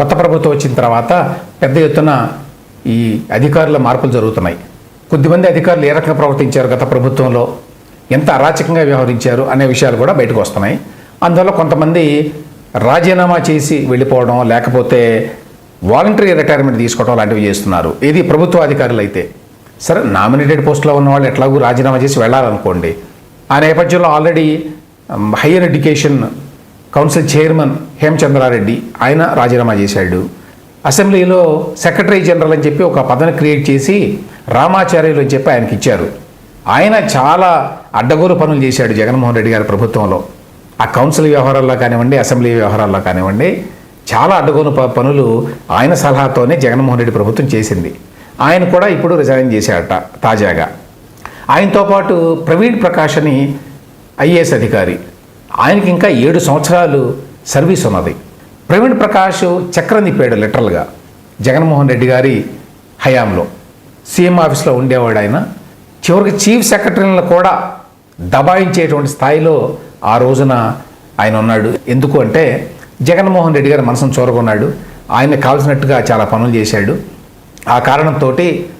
కొత్త ప్రభుత్వం వచ్చిన తర్వాత పెద్ద ఎత్తున ఈ అధికారుల మార్పులు జరుగుతున్నాయి. కొద్దిమంది అధికారులు ఏ రకంగా ప్రవర్తించారు గత ప్రభుత్వంలో? ఎంత అరాచకంగా వ్యవహరించారు అనే విషయాలు కూడా బయటకు వస్తున్నాయి. అందువల్ల కొంతమంది రాజీనామా చేసి వెళ్ళిపోవడం లేకపోతే వాలంటరీ రిటైర్మెంట్ తీసుకోవడం లాంటివి చేస్తున్నారు. ఇది ప్రభుత్వ అధికారులు అయితే. సరే నామినేటెడ్ పోస్టులో ఉన్న వాళ్ళు ఎట్లాగూ రాజీనామా చేసి వెళ్ళాలనుకోండి. ఆ నేపథ్యంలో already higher education council chairman Hemachandra Reddy ఆయన రాజీనామా చేశాడు. అసెంబ్లీలో సెక్రటరీ జనరల్ అని చెప్పి ఒక పదవిని క్రియేట్ చేసి రామాచార్యులు అని చెప్పి ఆయనకి ఇచ్చారు. ఆయన చాలా అడ్డగోలు పనులు చేశాడు జగన్మోహన్ రెడ్డి గారి ప్రభుత్వంలో. ఆ కౌన్సిల్ వ్యవహారాల్లో కానివ్వండి అసెంబ్లీ వ్యవహారాల్లో కానివ్వండి చాలా అడ్డగోలు ప- పనులు ఆయన సలహాతోనే జగన్మోహన్ రెడ్డి ప్రభుత్వం చేసింది. ఆయన కూడా ఇప్పుడు రిజైన్ చేశాడట తాజాగా. ఆయనతో పాటు ప్రవీణ్ ప్రకాష్ అని ఐఏఎస్ అధికారి ఆయనకి ఇంకా ఏడు సంవత్సరాలు సర్వీస్ ఉన్నది. ప్రవీణ్ ప్రకాష్ చక్రం తిప్పాడు లిటరల్గా జగన్మోహన్ రెడ్డి గారి హయాంలో సీఎం ఆఫీస్లో ఉండేవాడు ఆయన. చివరికి చీఫ్ సెక్రటరీలను కూడా దబాయించేటువంటి స్థాయిలో ఆ రోజున ఆయన ఉన్నాడు. ఎందుకు అంటే జగన్మోహన్ రెడ్డి గారి మనసును చూరగొన్నాడు. ఆయన కావాల్సినట్టుగా చాలా పనులు చేశాడు. ఆ కారణంతో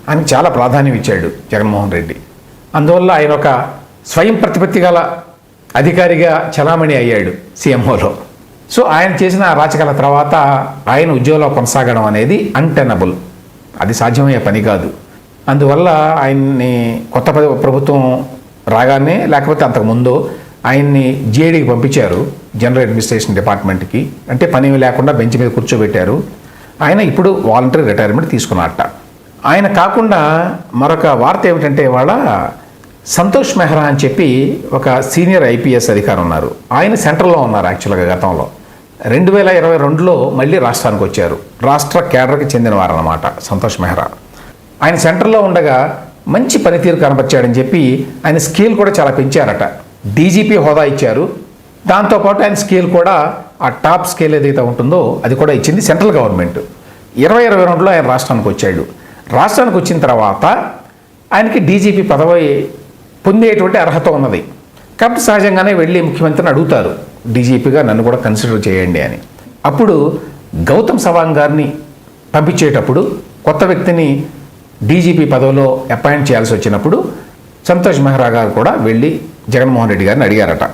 ఆయనకు చాలా ప్రాధాన్యం ఇచ్చాడు జగన్మోహన్ రెడ్డి. అందువల్ల ఆయన ఒక స్వయం ప్రతిపత్తి గల అధికారిగా చలామణి అయ్యాడు సీఎంఓలో. సో ఆయన చేసిన రాచకాల తర్వాత ఆయన ఉద్యోగంలో కొనసాగడం అనేది అన్టెనబుల్ అది సాధ్యమయ్యే పని కాదు. అందువల్ల ఆయన్ని కొత్త ప్రభుత్వం రాగానే లేకపోతే అంతకుముందు ఆయన్ని జేడీకి పంపించారు జనరల్ అడ్మినిస్ట్రేషన్ డిపార్ట్మెంట్కి అంటే పని లేకుండా బెంచ్ మీద కూర్చోబెట్టారు. ఆయన ఇప్పుడు వాలంటరీ రిటైర్మెంట్ తీసుకున్నట్ట ఆయన కాకుండా మరొక వార్త ఏమిటంటే వాళ్ళ సంతోష్ మెహ్రా అని చెప్పి ఒక సీనియర్ ఐపీఎస్ అధికారి ఉన్నారు. ఆయన సెంట్రల్లో ఉన్నారు యాక్చువల్గా గతంలో. రెండు వేల ఇరవై రెండులో మళ్ళీ రాష్ట్రానికి వచ్చారు. రాష్ట్ర కేడర్కి చెందినవారు అనమాట సంతోష్ మెహ్రా. ఆయన సెంటర్లో ఉండగా మంచి పనితీరు కనపరిచాడని చెప్పి ఆయన స్కేల్ కూడా చాలా పెంచారట. డీజీపీ హోదా ఇచ్చారు. దాంతోపాటు ఆయన స్కేల్ కూడా ఆ టాప్ స్కేల్ ఏదైతే ఉంటుందో అది కూడా ఇచ్చింది సెంట్రల్ గవర్నమెంట్. ఇరవై ఇరవై రెండులో ఆయన రాష్ట్రానికి వచ్చాడు. రాష్ట్రానికి వచ్చిన తర్వాత ఆయనకి డీజీపీ పదవి పొందేటువంటి అర్హత ఉన్నది. కాబట్టి సహజంగానే వెళ్ళి ముఖ్యమంత్రిని అడుగుతారు. డీజీపీగా నన్ను కూడా కన్సిడర్ చేయండి అని. అప్పుడు గౌతమ్ సవాంగ్ గారిని పంపించేటప్పుడు కొత్త వ్యక్తిని డీజీపీ పదవిలో అపాయింట్ చేయాల్సి వచ్చినప్పుడు సంతోష్ మెహ్రా గారు కూడా వెళ్ళి జగన్మోహన్ రెడ్డి గారిని అడిగారట.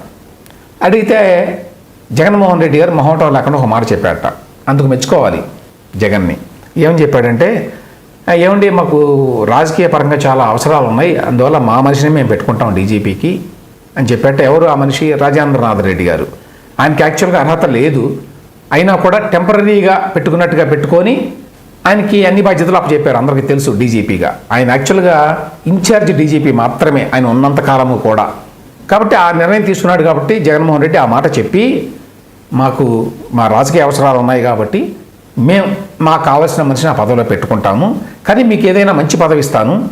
అడిగితే జగన్మోహన్ రెడ్డి గారు మొహోటం లేకుండా ఒక మాట చెప్పారట. అందుకు మెచ్చుకోవాలి జగన్ని. ఏమని చెప్పాడంటే ఏమండి మాకు రాజకీయ పరంగా చాలా అవసరాలు ఉన్నాయి. అందువల్ల మా మనిషిని మేము పెట్టుకుంటాం డీజీపీకి అని చెప్పేట ఎవరు ఆ మనిషి? రాజేంద్రనాథ్ రెడ్డి గారు. ఆయనకి యాక్చువల్గా అర్హత లేదు. అయినా కూడా టెంపరీగా పెట్టుకున్నట్టుగా పెట్టుకొని ఆయనకి అన్ని బాధ్యతలు అప్పచెప్పారు. అందరికీ తెలుసు డీజీపీగా. ఆయన యాక్చువల్గా ఇన్ఛార్జ్ డీజీపీ మాత్రమే ఆయన ఉన్నంత కాలము కూడా. కాబట్టి ఆ నిర్ణయం తీసుకున్నాడు కాబట్టి జగన్మోహన్ రెడ్డి ఆ మాట చెప్పి మాకు మా రాజకీయ అవసరాలు ఉన్నాయి కాబట్టి మేము మాకు కావాల్సిన మనిషిని ఆ పదవిలో పెట్టుకుంటాము. కానీ మీకు ఏదైనా మంచి పదవి ఇస్తాను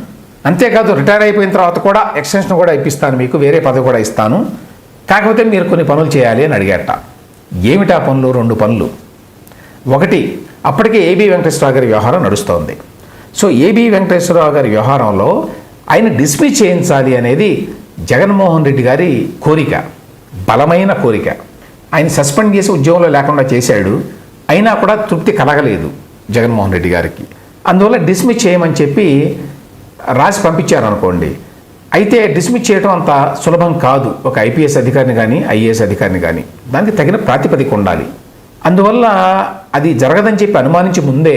అంతేకాదు రిటైర్ అయిపోయిన తర్వాత కూడా ఎక్స్టెన్షన్ కూడా ఇప్పిస్తాను మీకు వేరే పదవి కూడా ఇస్తాను. కాకపోతే మీరు కొన్ని పనులు చేయాలి అని అడిగారట. ఏమిటా పనులు? రెండు పనులు. ఒకటి అప్పటికే ఏబి వెంకటేశ్వరరావు గారి వ్యవహారం నడుస్తోంది. సో ఏబి వెంకటేశ్వరరావు గారి వ్యవహారంలో ఆయన డిస్మిస్ చేయించాలి అనేది జగన్మోహన్ రెడ్డి గారి కోరిక. బలమైన కోరిక. ఆయన సస్పెండ్ చేసి ఉద్యోగంలో లేకుండా చేశాడు. అయినా కూడా తృప్తి కలగలేదు జగన్మోహన్ రెడ్డి గారికి. అందువల్ల డిస్మిస్ చేయమని చెప్పి రాసి పంపించారు అనుకోండి అయితే డిస్మిస్ చేయడం అంత సులభం కాదు. ఒక ఐపీఎస్ అధికారిని కానీ ఐఏఎస్ అధికారిని కానీ దానికి తగిన ప్రాతిపదిక ఉండాలి. అందువల్ల అది జరగదని చెప్పి అనుమానించి ముందే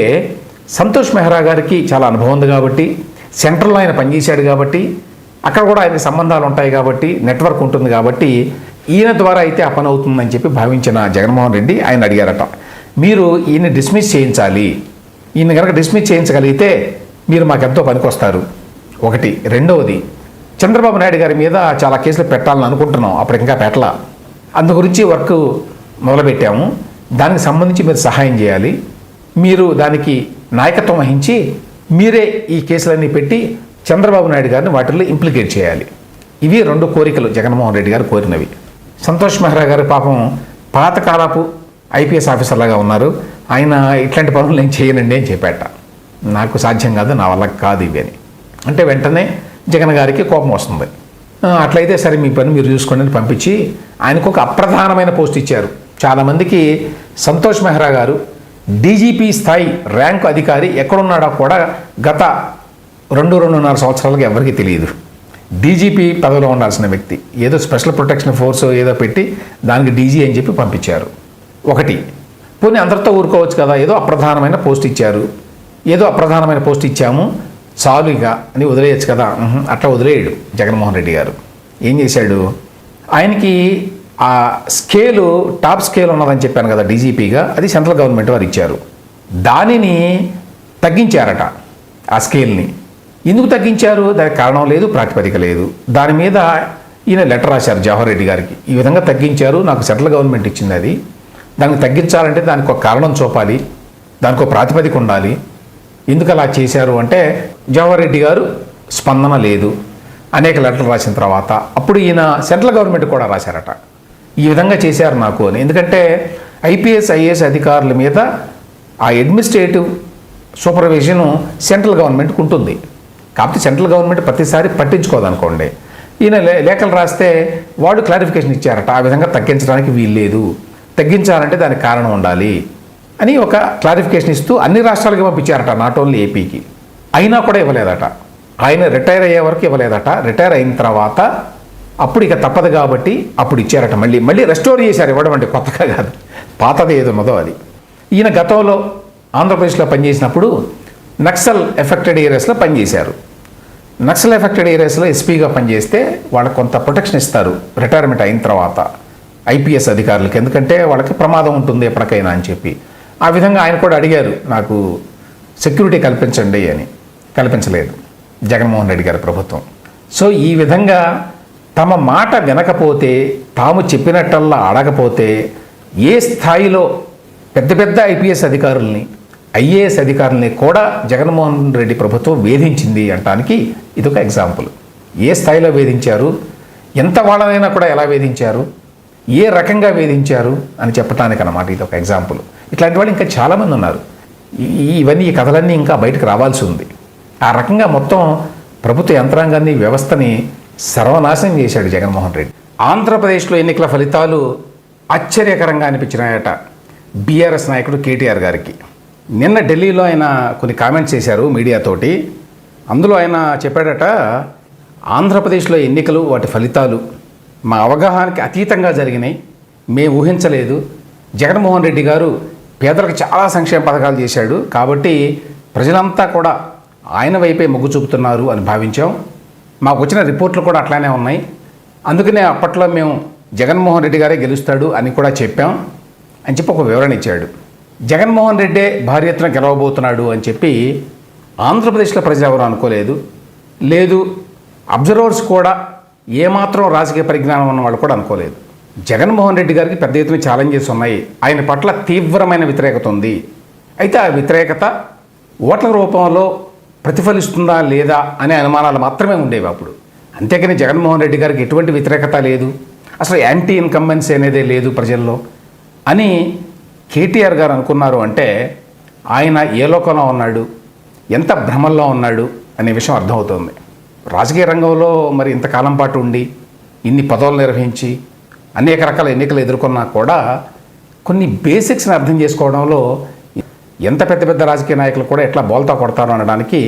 సంతోష్ మెహ్రా గారికి చాలా అనుభవం ఉంది కాబట్టి సెంట్రల్లో ఆయన పనిచేశాడు కాబట్టి అక్కడ కూడా ఆయన సంబంధాలు ఉంటాయి కాబట్టి నెట్వర్క్ ఉంటుంది కాబట్టి ఈయన ద్వారా అయితే ఆ పని అవుతుందని చెప్పి భావించిన జగన్మోహన్ రెడ్డి ఆయన అడిగారట. మీరు ఈయన డిస్మిస్ చేయించాలి. ఈయన కనుక డిస్మిస్ చేయించగలిగితే మీరు మాకెంతో పనికొస్తారు. ఒకటి. రెండవది చంద్రబాబు నాయుడు గారి మీద చాలా కేసులు పెట్టాలని అనుకుంటున్నాం. అప్పుడు ఇంకా పెట్టలా. అందు గురించి వర్క్ మొదలుపెట్టాము. దానికి సంబంధించి మీరు సహాయం చేయాలి. మీరు దానికి నాయకత్వం వహించి మీరే ఈ కేసులన్నీ పెట్టి చంద్రబాబు నాయుడు గారిని వాటిల్లో ఇంప్లికేట్ చేయాలి. ఇవి రెండు కోరికలు జగన్మోహన్ రెడ్డి గారు కోరినవి. సంతోష్ మెహ్రా గారు పాపం పాతకాలపు ఐపీఎస్ ఆఫీసర్లాగా ఉన్నారు. ఆయన ఇట్లాంటి పనులు నేను చేయనండి అని చెప్పాట. నాకు సాధ్యం కాదు నా వల్ల కాదు ఇవి అని. అంటే వెంటనే జగన్ గారికి కోపం వస్తుంది. అట్లయితే సరే మీ పని మీరు చూసుకోండి అని పంపించి ఆయనకు ఒక అప్రధానమైన పోస్ట్ ఇచ్చారు. చాలామందికి సంతోష్ మెహ్రా గారు డీజీపీ స్థాయి ర్యాంకు అధికారి ఎక్కడున్నాడో కూడా గత రెండు రెండున్నర సంవత్సరాలుగా ఎవరికి తెలియదు. డీజీపీ పదవిలో ఉండాల్సిన వ్యక్తి. ఏదో స్పెషల్ ప్రొటెక్షన్ ఫోర్స్ ఏదో పెట్టి దానికి డీజీ అని చెప్పి పంపించారు. ఒకటి. పోనీ అందరితో ఊరుకోవచ్చు కదా ఏదో అప్రధానమైన పోస్ట్ ఇచ్చారు. ఏదో అప్రధానమైన పోస్ట్ ఇచ్చాము చాలు ఇక అని వదిలేయచ్చు కదా. అట్లా వదిలేయడు జగన్మోహన్ రెడ్డి గారు. ఏం చేశాడు? ఆయనకి ఆ స్కేలు టాప్ స్కేల్ ఉన్నదని చెప్పాను కదా డీజీపీగా అది సెంట్రల్ గవర్నమెంట్ వారు ఇచ్చారు. దానిని తగ్గించారట ఆ స్కేల్ని. ఎందుకు తగ్గించారు? దానికి కారణం లేదు ప్రాతిపదిక లేదు. దాని మీద ఈయన లెటర్ రాశారు జవహర్ రెడ్డి గారికి. ఈ విధంగా తగ్గించారు నాకు సెంట్రల్ గవర్నమెంట్ ఇచ్చింది అది. దాన్ని తగ్గించాలంటే దానికి ఒక కారణం చూపాలి దానికి ఒక ప్రాతిపదిక ఉండాలి. ఎందుకు అలా చేశారు అంటే జవహర్ రెడ్డి గారు స్పందన లేదు. అనేక లెటర్లు రాసిన తర్వాత అప్పుడు ఈయన సెంట్రల్ గవర్నమెంట్ కూడా రాశారట. ఈ విధంగా చేశారు నాకు అని. ఎందుకంటే ఐపీఎస్ ఐఏఎస్ అధికారుల మీద ఆ అడ్మినిస్ట్రేటివ్ సూపర్విజన్ సెంట్రల్ గవర్నమెంట్కి ఉంటుంది. కాబట్టి సెంట్రల్ గవర్నమెంట్ ప్రతిసారి పట్టించుకోదనుకోండి. ఈయన లే- లేఖలు రాస్తే వాడు క్లారిఫికేషన్ ఇచ్చారట. ఆ విధంగా తగ్గించడానికి వీల్లేదు. తగ్గించాలంటే దానికి కారణం ఉండాలి అని ఒక క్లారిఫికేషన్ ఇస్తూ అన్ని రాష్ట్రాలకి పంపించారట నాట్ ఓన్లీ ఏపీకి అయినా కూడా ఇవ్వలేదట. ఆయన రిటైర్ అయ్యే వరకు ఇవ్వలేదట. రిటైర్ అయిన తర్వాత అప్పుడు ఇక తప్పదు కాబట్టి అప్పుడు ఇచ్చారట. మళ్ళీ మళ్ళీ రెస్టోర్ చేశారు. ఇవ్వడం అంటే కొత్తగా కాదు. పాతది ఏది ఉన్నదో అది. ఈయన గతంలో ఆంధ్రప్రదేశ్లో పనిచేసినప్పుడు నక్సల్ ఎఫెక్టెడ్ ఏరియాస్లో పనిచేశారు. నక్సల్ ఎఫెక్టెడ్ ఏరియాస్లో ఎస్పీగా పనిచేస్తే వాళ్ళకి కొంత ప్రొటెక్షన్ ఇస్తారు. రిటైర్మెంట్ అయిన తర్వాత. ఐపీఎస్ అధికారులకు. ఎందుకంటే వాళ్ళకి ప్రమాదం ఉంటుంది ఎప్పటికైనా అని చెప్పి. ఆ విధంగా ఆయన కూడా అడిగారు నాకు సెక్యూరిటీ కల్పించండి అని. కల్పించలేదు జగన్మోహన్ రెడ్డి గారి ప్రభుత్వం. సో ఈ విధంగా తమ మాట వినకపోతే తాము చెప్పినట్టల్లా అడగపోతే ఏ స్థాయిలో పెద్ద పెద్ద ఐపీఎస్ అధికారుల్ని ఐఏఎస్ అధికారుల్ని కూడా జగన్మోహన్ రెడ్డి ప్రభుత్వం వేధించింది అంటానికి ఇది ఒక ఎగ్జాంపుల్. ఏ స్థాయిలో వేధించారు ఎంత వాళ్ళనైనా కూడా ఎలా వేధించారు ఏ రకంగా వేధించారు అని చెప్పడానికి అన్నమాట ఇది ఒక ఎగ్జాంపుల్ ఇట్లాంటి వాళ్ళు ఇంకా చాలామంది ఉన్నారు. ఇవన్నీ ఈ కథలన్నీ ఇంకా బయటకు రావాల్సి ఉంది. ఆ రకంగా మొత్తం ప్రభుత్వ యంత్రాంగాన్ని వ్యవస్థని సర్వనాశనం చేశాడు జగన్మోహన్ రెడ్డి. ఆంధ్రప్రదేశ్లో ఎన్నికల ఫలితాలు ఆశ్చర్యకరంగా అనిపించినాయట బీఆర్ఎస్ నాయకుడు కేటీఆర్ గారికి. నిన్న ఢిల్లీలో ఆయన కొన్ని కామెంట్స్ చేశారు మీడియాతోటి. అందులో ఆయన చెప్పాడట ఆంధ్రప్రదేశ్లో ఎన్నికలు వాటి ఫలితాలు మా అవగాహనకి అతీతంగా జరిగినాయి. మేము ఊహించలేదు. జగన్మోహన్ రెడ్డి గారు పేదలకు చాలా సంక్షేమ పథకాలు చేశాడు. కాబట్టి ప్రజలంతా కూడా ఆయన వైపే మొగ్గు చూపుతున్నారు అని భావించాం. మాకు వచ్చిన రిపోర్ట్లు కూడా అట్లానే ఉన్నాయి. అందుకనే అప్పట్లో మేము జగన్మోహన్ రెడ్డి గారే గెలుస్తాడు అని కూడా చెప్పాం. అని చెప్పి ఒక వివరణ ఇచ్చాడు. జగన్మోహన్ రెడ్డే భారీ ఎత్తున గెలవబోతున్నాడు అని చెప్పి ఆంధ్రప్రదేశ్లో ప్రజలు ఎవరు అనుకోలేదు. లేదు అబ్జర్వర్స్ కూడా ఏమాత్రం రాజకీయ పరిజ్ఞానం ఉన్నవాళ్ళు కూడా అనుకోలేదు. జగన్మోహన్ రెడ్డి గారికి పెద్ద ఎత్తున ఛాలెంజెస్ ఉన్నాయి. ఆయన పట్ల తీవ్రమైన వ్యతిరేకత ఉంది. అయితే ఆ వ్యతిరేకత ఓట్ల రూపంలో ప్రతిఫలిస్తుందా లేదా అనే అనుమానాలు మాత్రమే ఉండేవి అప్పుడు. అంతేకాని జగన్మోహన్ రెడ్డి గారికి ఎటువంటి వ్యతిరేకత లేదు. అసలు యాంటీ ఇన్కంబెన్సీ అనేదే లేదు ప్రజల్లో. అని కేటీఆర్ గారు అనుకున్నారు అంటే ఆయన ఏ లోకంలో ఉన్నాడు? ఎంత భ్రమల్లో ఉన్నాడు? అనే విషయం అర్థమవుతుంది. రాజకీయ రంగంలో మరి ఇంతకాలం పాటు ఉండి ఇన్ని పదవులు నిర్వహించి అనేక రకాల ఎన్నికలు ఎదుర్కొన్నా కూడా కొన్ని బేసిక్స్ని అర్థం చేసుకోవడంలో ఎంత పెద్ద పెద్ద రాజకీయ నాయకులు కూడా ఎట్లా బోల్తా కొడతారు అనడానికి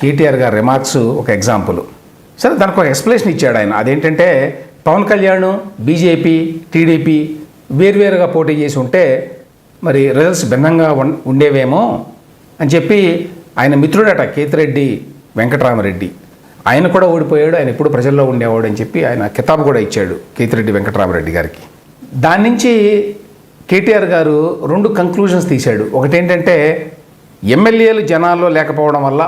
కేటీఆర్ గారి రిమార్క్స్ ఒక ఎగ్జాంపుల్. సరే దానికి ఒక ఎక్స్ప్లెనేషన్ ఇచ్చాడు ఆయన. అదేంటంటే పవన్ కళ్యాణ్ బీజేపీ టీడీపీ వేర్వేరుగా పోటీ చేసి ఉంటే మరి రిజల్ట్స్ భిన్నంగా ఉండేవేమో అని చెప్పి ఆయన మిత్రుడట కేతిరెడ్డి వెంకటరామరెడ్డి. ఆయన కూడా ఓడిపోయాడు ఆయన ఎప్పుడు ప్రజల్లో ఉండేవాడు అని చెప్పి ఆయన కితాబు కూడా ఇచ్చాడు కేతిరెడ్డి వెంకటరామరెడ్డి గారికి. దాని నుంచి కేటీఆర్ గారు రెండు కంక్లూజన్స్ తీశాడు. ఒకటేంటంటే ఎమ్మెల్యేలు జనాల్లో లేకపోవడం వల్ల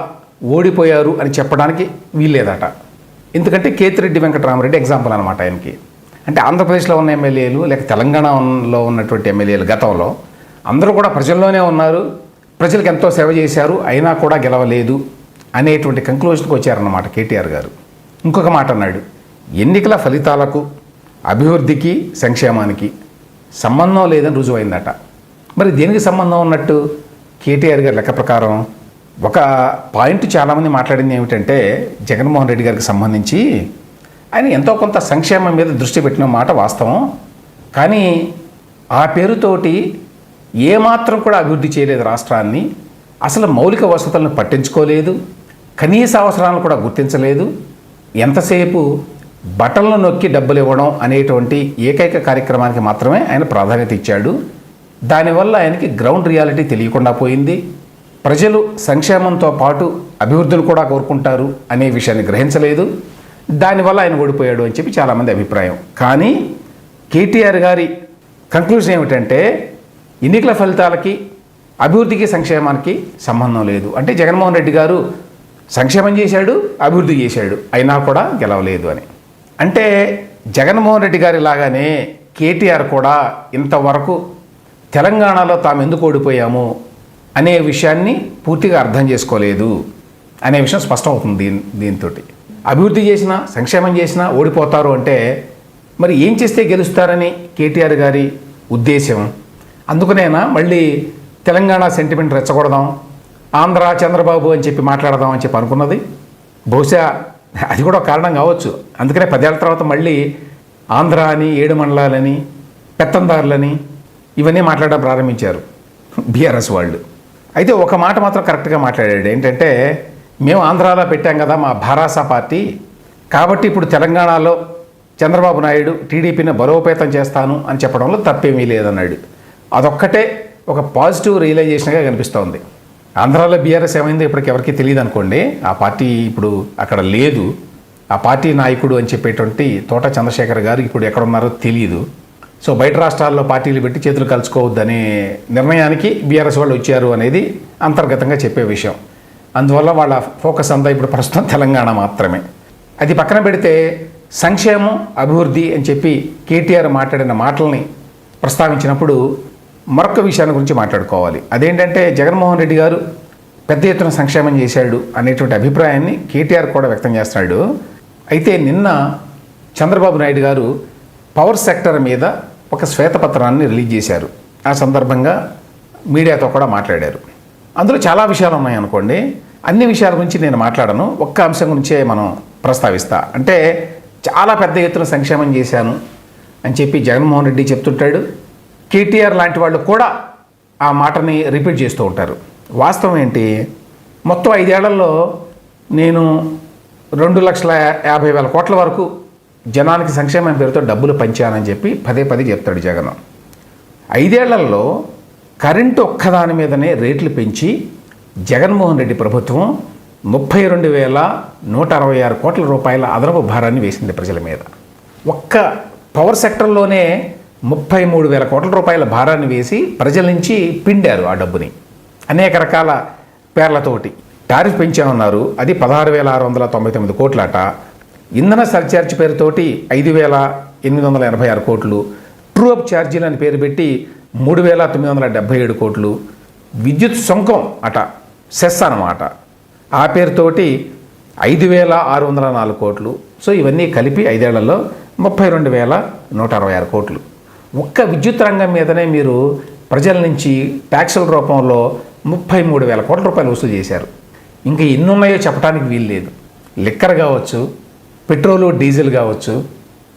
ఓడిపోయారు అని చెప్పడానికి వీల్లేదట. ఎందుకంటే కేతిరెడ్డి వెంకటరామరెడ్డి ఎగ్జాంపుల్ అనమాట ఆయనకి. అంటే ఆంధ్రప్రదేశ్లో ఉన్న ఎమ్మెల్యేలు లేక తెలంగాణలో ఉన్నటువంటి ఎమ్మెల్యేలు గతంలో అందరూ కూడా ప్రజల్లోనే ఉన్నారు. ప్రజలకు ఎంతో సేవ చేశారు అయినా కూడా గెలవలేదు. అనేటువంటి కంక్లూజన్కి వచ్చారన్నమాట కేటీఆర్ గారు. ఇంకొక మాట అన్నాడు ఎన్నికల ఫలితాలకు అభివృద్ధికి సంక్షేమానికి సంబంధం లేదని రుజువైందట. మరి దేనికి సంబంధం ఉన్నట్టు కేటీఆర్ గారి లెక్క ప్రకారం ఒక పాయింట్ చాలామంది మాట్లాడింది ఏమిటంటే జగన్మోహన్ రెడ్డి గారికి సంబంధించి ఆయన ఎంతో కొంత సంక్షేమం మీద దృష్టి పెట్టిన మాట వాస్తవం. కానీ ఆ పేరుతోటి ఏమాత్రం కూడా అభివృద్ధి చేయలేదు రాష్ట్రాన్ని. అసలు మౌలిక వసతులను పట్టించుకోలేదు. కనీస అవసరాలను కూడా గుర్తించలేదు. ఎంతసేపు బటన్లు నొక్కి డబ్బులు ఇవ్వడం అనేటువంటి ఏకైక కార్యక్రమానికి మాత్రమే ఆయన ప్రాధాన్యత ఇచ్చాడు. దానివల్ల ఆయనకి గ్రౌండ్ రియాలిటీ తెలియకుండా పోయింది. ప్రజలు సంక్షేమంతో పాటు అభివృద్ధిని కూడా కోరుకుంటారు అనే విషయాన్ని గ్రహించలేదు. దానివల్ల ఆయన ఓడిపోయాడు అని చెప్పి చాలామంది అభిప్రాయం. కానీ కేటీఆర్ గారి కంక్లూజన్ ఏమిటంటే ఎన్నికల ఫలితాలకి అభివృద్ధికి సంక్షేమానికి సంబంధం లేదు. అంటే జగన్మోహన్ రెడ్డి గారు సంక్షేమం చేశాడు అభివృద్ధి చేశాడు అయినా కూడా గెలవలేదు అని. అంటే జగన్మోహన్ రెడ్డి గారి లాగానే కేటీఆర్ కూడా ఇంతవరకు తెలంగాణలో తాము ఎందుకు ఓడిపోయాము అనే విషయాన్ని పూర్తిగా అర్థం చేసుకోలేదు అనే విషయం స్పష్టమవుతుంది దీని దీంతో అభివృద్ధి చేసినా సంక్షేమం చేసినా ఓడిపోతారు అంటే మరి ఏం చేస్తే గెలుస్తారని కేటీఆర్ గారి ఉద్దేశం అందుకనేనా మళ్ళీ తెలంగాణ సెంటిమెంట్ రెచ్చగొడదాం? ఆంధ్ర చంద్రబాబు అని చెప్పి మాట్లాడదాం అని చెప్పి అనుకున్నది. బహుశా అది కూడా ఒక కారణం కావచ్చు. అందుకనే పదేళ్ళ తర్వాత మళ్ళీ ఆంధ్ర అని ఏడు మండలాలని పెత్తందారులని ఇవన్నీ మాట్లాడడం ప్రారంభించారు. బీఆర్ఎస్ వాళ్ళు. అయితే ఒక మాట మాత్రం కరెక్ట్గా మాట్లాడాడు. ఏంటంటే మేము ఆంధ్రాలో పెట్టాం కదా మా భారాస పార్టీ. కాబట్టి ఇప్పుడు తెలంగాణలో చంద్రబాబు నాయుడు టీడీపీని బలోపేతం చేస్తాను అని చెప్పడంలో తప్పేమీ లేదన్నాడు. అదొక్కటే ఒక పాజిటివ్ రియలైజేషన్గా కనిపిస్తోంది. ఆంధ్రాలో బీఆర్ఎస్ ఏమైందో ఇప్పటికి ఎవరికి తెలియదు అనుకోండి. ఆ పార్టీ ఇప్పుడు అక్కడ లేదు. ఆ పార్టీ నాయకుడు అని చెప్పేటువంటి తోట చంద్రశేఖర్ గారు ఇప్పుడు ఎక్కడున్నారో తెలియదు సో బయట రాష్ట్రాల్లో పార్టీలు పెట్టి చేతులు కలుసుకోవద్దనే నిర్ణయానికి బీఆర్ఎస్ వాళ్ళు వచ్చారు అనేది అంతర్గతంగా చెప్పే విషయం. అందువల్ల వాళ్ళ ఫోకస్ అంతా ఇప్పుడు ప్రస్తుతం తెలంగాణ మాత్రమే. అది పక్కన పెడితే సంక్షేమం అభివృద్ధి అని చెప్పి కేటీఆర్ మాట్లాడిన మాటల్ని ప్రస్తావించినప్పుడు మరొక విషయాన్ని గురించి మాట్లాడుకోవాలి. అదేంటంటే జగన్మోహన్ రెడ్డి గారు పెద్ద ఎత్తున సంక్షేమం చేశాడు అనేటువంటి అభిప్రాయాన్ని కేటీఆర్ కూడా వ్యక్తం చేస్తున్నాడు. అయితే నిన్న చంద్రబాబు నాయుడు గారు పవర్ సెక్టర్ మీద ఒక శ్వేతపత్రాన్ని రిలీజ్ చేశారు. ఆ సందర్భంగా మీడియాతో కూడా మాట్లాడారు. అందులో చాలా విషయాలు ఉన్నాయి అనుకోండి. అన్ని విషయాల గురించి నేను మాట్లాడను. ఒక్క అంశం గురించే మనం ప్రస్తావిస్తా. అంటే చాలా పెద్ద ఎత్తున సంక్షేమం చేశాను అని చెప్పి జగన్మోహన్ రెడ్డి చెప్తుంటాడు. కేటీఆర్ లాంటి వాళ్ళు కూడా ఆ మాటని రిపీట్ చేస్తూ ఉంటారు. వాస్తవం ఏంటి? మొత్తం ఐదేళ్ళలో నేను రెండు లక్షల యాభై వేల కోట్ల వరకు జనానికి సంక్షేమం పేరుతో డబ్బులు పంచానని చెప్పి పదే పదే చెప్తాడు జగన్. ఐదేళ్ళలో కరెంటు ఒక్కదాని మీదనే రేట్లు పెంచి జగన్మోహన్ రెడ్డి ప్రభుత్వం ముప్పై రెండు వేల నూట అరవై ఆరు కోట్ల రూపాయల అదనపు భారాన్ని వేసింది ప్రజల మీద. ఒక్క పవర్ సెక్టర్లోనే ముప్పై మూడు వేల కోట్ల రూపాయల భారాన్ని వేసి ప్రజల నుంచి పిండారు ఆ డబ్బుని. అనేక రకాల పేర్లతోటి టారిఫ్ పెంచామన్నారు అది పదహారు వేల ఆరు వందల తొంభై తొమ్మిది కోట్లట. ఇంధన సర్ఛార్జ్ పేరుతోటి ఐదు వేల ఎనిమిది వందల ఎనభై ఆరు కోట్లు. ట్రూ అప్ ఛార్జీలు అని పేరు పెట్టి మూడు వేల తొమ్మిది వందల డెబ్బై ఏడు కోట్లు. విద్యుత్ సుంకం అట. సెస్ అనమాట ఆ పేరుతోటి ఐదు వేల ఆరు వందల నాలుగు కోట్లు. సో ఇవన్నీ కలిపి ఐదేళ్ళలో ముప్పై రెండు వేల నూట అరవై ఆరు కోట్లు. ఒక్క విద్యుత్ రంగం మీదనే మీరు ప్రజల నుంచి ట్యాక్సుల రూపంలో ముప్పై మూడు వేల కోట్ల రూపాయలు వసూలు చేశారు. ఇంకా ఎన్ని ఉన్నాయో చెప్పడానికి వీలు లేదు. లిక్కర్ కావచ్చు పెట్రోలు డీజిల్ కావచ్చు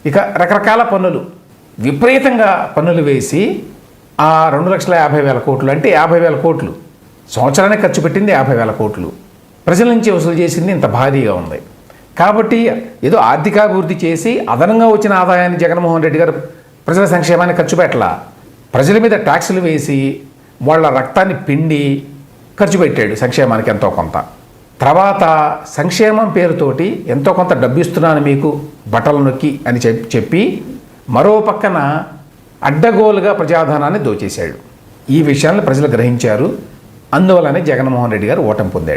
ఇక రకరకాల పన్నులు. విపరీతంగా పన్నులు వేసి ఆ రెండు లక్షల యాభై వేల కోట్లు అంటే యాభై వేల కోట్లు. సంవత్సరానికి ఖర్చు పెట్టింది యాభై వేల కోట్లు. ప్రజల నుంచి వసూలు చేసింది ఇంత భారీగా ఉంది. కాబట్టి ఏదో ఆర్థికాభివృద్ధి చేసి అదనంగా వచ్చిన ఆదాయాన్ని జగన్మోహన్ రెడ్డి గారు ప్రజల సంక్షేమాన్ని ఖర్చు పెట్టలా. ప్రజల మీద ట్యాక్సులు వేసి వాళ్ళ రక్తాన్ని పిండి ఖర్చు పెట్టాడు సంక్షేమానికి ఎంతో కొంత. తర్వాత సంక్షేమం పేరుతోటి ఎంతో కొంత డబ్బు ఇస్తున్నాను మీకు బట్టలు నొక్కి అని చెప్పి మరో పక్కన అడ్డగోలుగా ప్రజాధనాన్ని దోచేశాడు. ఈ విషయాలను ప్రజలు గ్రహించారు. అందువలనే జగన్మోహన్ రెడ్డి గారు ఓటమి పొందాడు.